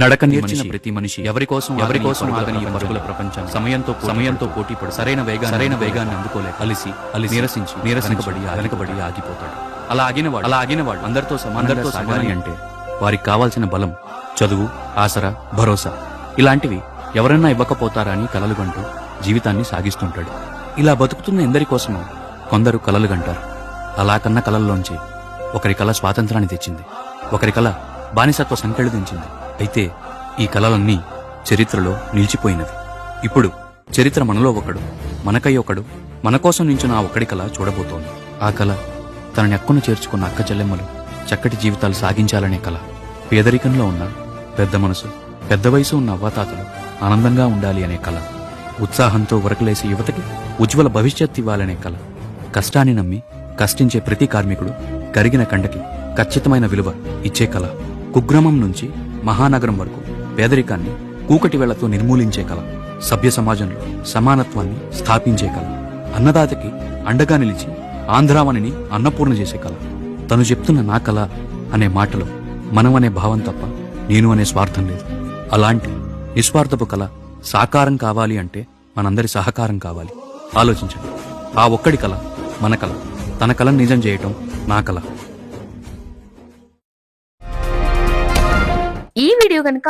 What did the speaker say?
నడక నేర్చిన ప్రతి మనిషి ఎవరి కోసం ఎవరి కోసం ఆగని పరుగుల ప్రపంచం సమయంతో సమయంతో పోటీ పడు సరైన వేగా సరైన వేగాన్ని అందుకోలేక అలిసి అలిసి నీరసించి నీరసించబడి వెనకబడి ఆగిపోతాడు. అలా ఆగినవాడు అలా ఆగినవాడు అందరితో సమానంతో సాగాలి అంటే వారికి కావాల్సిన బలం చదువు ఆసరా భరోసా ఇలాంటివి ఎవరన్నా ఇవ్వకపోతారా అని కలలు గంటూ జీవితాన్ని సాగిస్తుంటాడు. ఇలా బతుకుతున్న ఎందరి కోసమో కొందరు కలలు గంటారు అలా కన్న కలల్లోంచి ఒకరి కల స్వాతంత్రాన్ని తెచ్చింది. ఒకరి కల బానిసత్వ సంకెళ్ళు దించింది అయితే ఈ కళలన్నీ చరిత్రలో నిలిచిపోయినవి. ఇప్పుడు చరిత్ర మనలో ఒకడు మనకై ఒకడు మన కోసం నించిన ఆ ఒక్కడి కళ చూడబోతోంది. ఆ కళ తన నెక్కును చేర్చుకున్న అక్క చెల్లెమ్మలు చక్కటి జీవితాలు సాగించాలనే కల పేదరికంలో ఉన్న పెద్ద మనసు పెద్ద వయసు ఉన్న అవ్వాతాతలు ఆనందంగా ఉండాలి అనే కల ఉత్సాహంతో ఉరకలేసే యువతకి ఉజ్వల భవిష్యత్ ఇవ్వాలనే కల కష్టాన్ని నమ్మి కష్టించే ప్రతి కార్మికుడు కరిగిన కండకి ఖచ్చితమైన విలువ ఇచ్చే కల కుగ్రామం నుంచి మహానగరం వరకు పేదరికాన్ని కూకటి వేళ్ళతో నిర్మూలించే కళ సభ్య సమాజంలో సమానత్వాన్ని స్థాపించే కళ అన్నదాతకి అండగా నిలిచి ఆంధ్రావనిని అన్నపూర్ణ చేసే కళ తను చెప్తున్న నా కల అనే మాటలో మనం అనే భావం తప్ప నేను అనే స్వార్థం లేదు. అలాంటి నిస్వార్థపు కల సాకారం కావాలి అంటే మనందరి సహకారం కావాలి. ఆలోచించండి. ఆ ఒక్కడి కల మన కల. తన కళను నిజం చేయటం నా కల. ఈ వీడియో కనుక